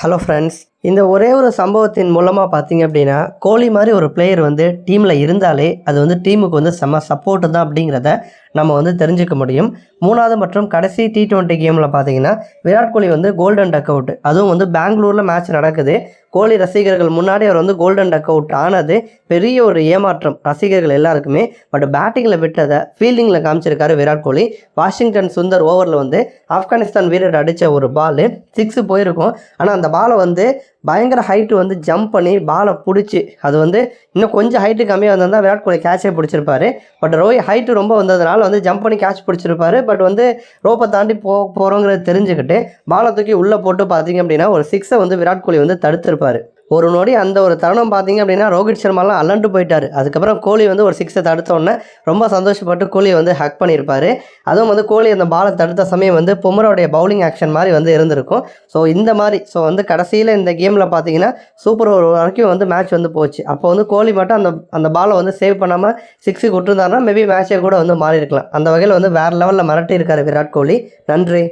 Hello friends இந்த ஒரே ஒரு சம்பவத்தின் மூலமாக பார்த்தீங்க அப்படின்னா கோலி மாதிரி ஒரு பிளேயர் வந்து டீமில் இருந்தாலே அது வந்து டீமுக்கு வந்து செம்ம சப்போர்ட்டு தான் அப்படிங்கிறத நம்ம வந்து தெரிஞ்சுக்க முடியும். மூணாவது மற்றும் கடைசி டி டுவெண்ட்டி கேமில் பார்த்தீங்கன்னா விராட் கோலி வந்து கோல்டன் டக் அவுட் அதுவும் வந்து பெங்களூரில் மேட்ச் நடக்குது. கோலி ரசிகர்கள் முன்னாடி அவர் வந்து கோல்டன் டக் அவுட் ஆனது பெரிய ஒரு ஏமாற்றம் ரசிகர்கள் எல்லாருக்குமே. பட் பேட்டிங்கில் விட்டதை ஃபீல்டிங்கில் காமிச்சிருக்காரு விராட் கோலி. வாஷிங்டன் சுந்தர் ஓவரில் வந்து ஆப்கானிஸ்தான் வீரர் அடித்த ஒரு பால் சிக்ஸு போயிருக்கும். ஆனால் அந்த பாலை வந்து பயங்கர ஹைட்டு வந்து ஜம்ப் பண்ணி பாலை பிடிச்சி அது வந்து இன்னும் கொஞ்சம் ஹைட்டு கம்மியாக வந்திருந்தால் விராட் கோலி கேட்சே பிடிச்சிருப்பாரு. பட் ரோய் ஹைட்டு ரொம்ப வந்ததுனால வந்து ஜம்ப் பண்ணி கேட்ச் பிடிச்சிருப்பாரு. பட் வந்து ரோப்பை தாண்டி போ போகிறோங்கிறத தெரிஞ்சுக்கிட்டு பாலை தூக்கி உள்ளே போட்டு பார்த்தீங்க அப்படின்னா ஒரு சிக்ஸை வந்து விராட் கோலி வந்து தடுத்திருப்பாரு. இருப்பார். ஒரு நொடி அந்த ஒரு தருணம் பார்த்தீங்க அப்படின்னா ரோஹித் சர்மாலாம் அலண்டு போயிட்டார். அதுக்கப்புறம் கோலி வந்து ஒரு சிக்ஸை தடுத்த உடனே ரொம்ப சந்தோஷப்பட்டு கோலியை வந்து ஹக் பண்ணியிருப்பார். அதுவும் வந்து கோலி அந்த பாலை தடுத்த சமயம் வந்து பொமரோடைய பவுலிங் ஆக்ஷன் மாதிரி வந்து இருந்திருக்கும். ஸோ இந்த மாதிரி ஸோ வந்து கடைசியில் இந்த கேமில் பார்த்தீங்கன்னா சூப்பர் ஓவர் வரைக்கும் வந்து மேட்ச் வந்து போச்சு. அப்போ வந்து கோலி மட்டும் அந்த அந்த பாலை வந்து சேவ் பண்ணாமல் சிக்ஸுக்கு விட்டுருந்தாருன்னா மேபி மேட்சே கூட வந்து மாறி இருக்கலாம் அந்த வகையில் வந்து வேறு லெவலில் மிரட்டி இருக்கார் விராட் கோலி. நன்றி.